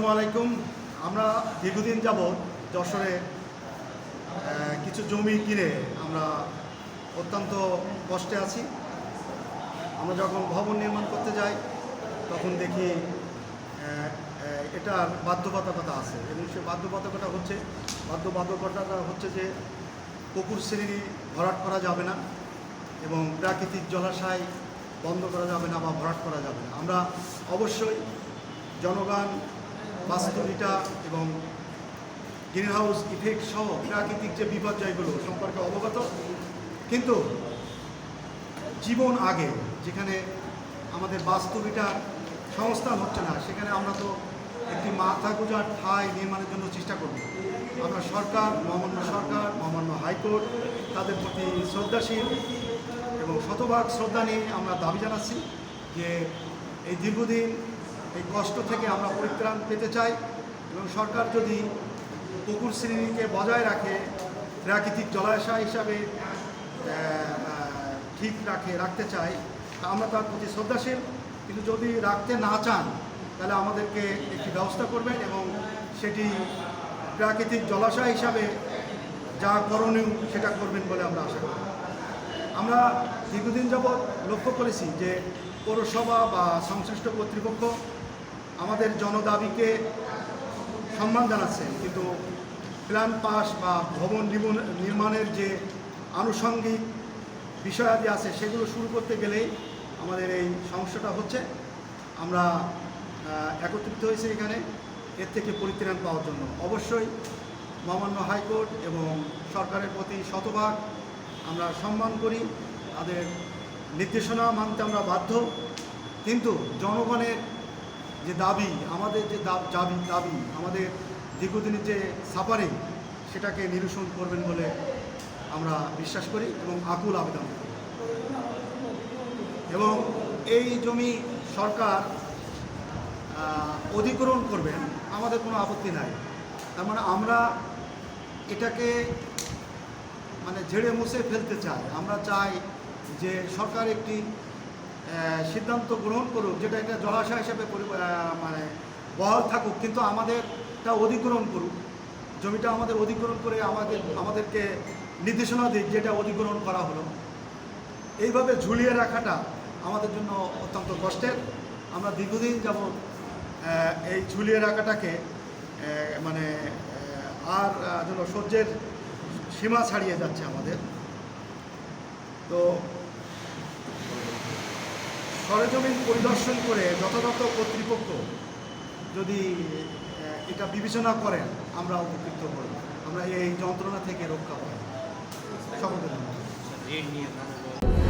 আসসালামু আলাইকুম। আমরা দীর্ঘদিন যাবৎ যশোরে কিছু জমি কিনে আমরা অত্যন্ত কষ্টে আছি। আমরা যখন ভবন নির্মাণ করতে যাই, তখন দেখি এটার বাধ্যবাধকতা আছে এবং সে বাধ্যবাধকতা হচ্ছে, বাধ্যবাধকতাটা হচ্ছে যে পুকুর শ্রেণি ভরাট করা যাবে না এবং প্রাকৃতিক জলাশয় বন্ধ করা যাবে না বা ভরাট করা যাবে না। আমরা অবশ্যই জনগণ বাস্তুবিটা এবং গ্রিন হাউস ইফেক্ট সহ প্রাকৃতিক যে বিপর্যয়গুলো সম্পর্কে অবগত। কিন্তু জীবন আগে, যেখানে আমাদের বাস্তবিটার সংস্থান হচ্ছে না, সেখানে আমরা তো একটি মাথা গুজার ঠাঁই নির্মাণের জন্য চেষ্টা করব। আমরা সরকার, মহামান্য সরকার, মহামান্য হাইকোর্ট, তাদের প্রতি শ্রদ্ধাশীল এবং শতভাগ শ্রদ্ধা নিয়ে আমরা দাবি জানাচ্ছি যে এই দীর্ঘদিন এই কষ্ট থেকে আমরা পরিত্রাণ পেতে চাই এবং সরকার যদি পুকুর শ্রেণীকে বজায় রাখে, প্রাকৃতিক জলাশয় হিসাবে ঠিক রাখে, রাখতে চাই আমরা তার প্রতি শ্রদ্ধাশীল। কিন্তু যদি রাখতে না চান, তাহলে আমাদেরকে একটি ব্যবস্থা করবেন এবং সেটি প্রাকৃতিক জলাশয় হিসাবে যা করণীয় সেটা করবেন বলে আমরা আশা করি। আমরা দীর্ঘদিন যাবৎ লক্ষ্য করেছি যে পৌরসভা বা সংশ্লিষ্ট কর্তৃপক্ষ আমাদের জনদাবিকে সম্মান জানাচ্ছেন কিন্তু প্ল্যান পাস বা ভবন নির্মাণ- নির্মাণের যে আনুষঙ্গিক বিষয়াদি আছে, সেগুলো শুরু করতে গেলেই আমাদের এই সমস্যাটা হচ্ছে। আমরা একত্রিত হয়েছে এখানে, এর থেকে পরিত্রাণ পাওয়ার জন্য। অবশ্যই মহামান্য হাইকোর্ট এবং সরকারের প্রতি শতভাগ আমরা সম্মান করি, তাদের নির্দেশনা মানতে আমরা বাধ্য। কিন্তু জনগণের যে দাবি, আমাদের যে দাব- দাবি আমাদের দীর্ঘদিনের যে সাফারিং সেটাকে নিরসন করবেন বলে আমরা বিশ্বাস করি এবং আকুল আবেদন এবং এই জমি সরকার অধিগ্রহণ করবেন, আমাদের কোনো আপত্তি নাই। তার মানে আমরা এটাকে মানে ঝেড়ে মুছে ফেলতে চাই। আমরা চাই যে সরকার একটি সিদ্ধান্ত গ্রহণ করুক, যেটা একটা জলাশয় হিসেবে মানে বহাল থাকুক, কিন্তু আমাদেরটা অধিগ্রহণ করুক। জমিটা আমাদের অধিগ্রহণ করে আমাদের, আমাদেরকে নির্দেশনা দিক যেটা অধিগ্রহণ করা হলো। এইভাবে ঝুলিয়ে রাখাটা আমাদের জন্য অত্যন্ত কষ্টের। আমরা দীর্ঘদিন যেমন এই ঝুলিয়ে রাখাটাকে মানে আর যেন সহ্যের সীমা ছাড়িয়ে যাচ্ছে আমাদের। তো সরেজমিন পরিদর্শন করে যথাযথ কর্তৃপক্ষ যদি এটা বিবেচনা করেন, আমরা উপকৃত করব আমরা এই যন্ত্রণা থেকে রক্ষা পাই সকলকে ধন্যবাদ।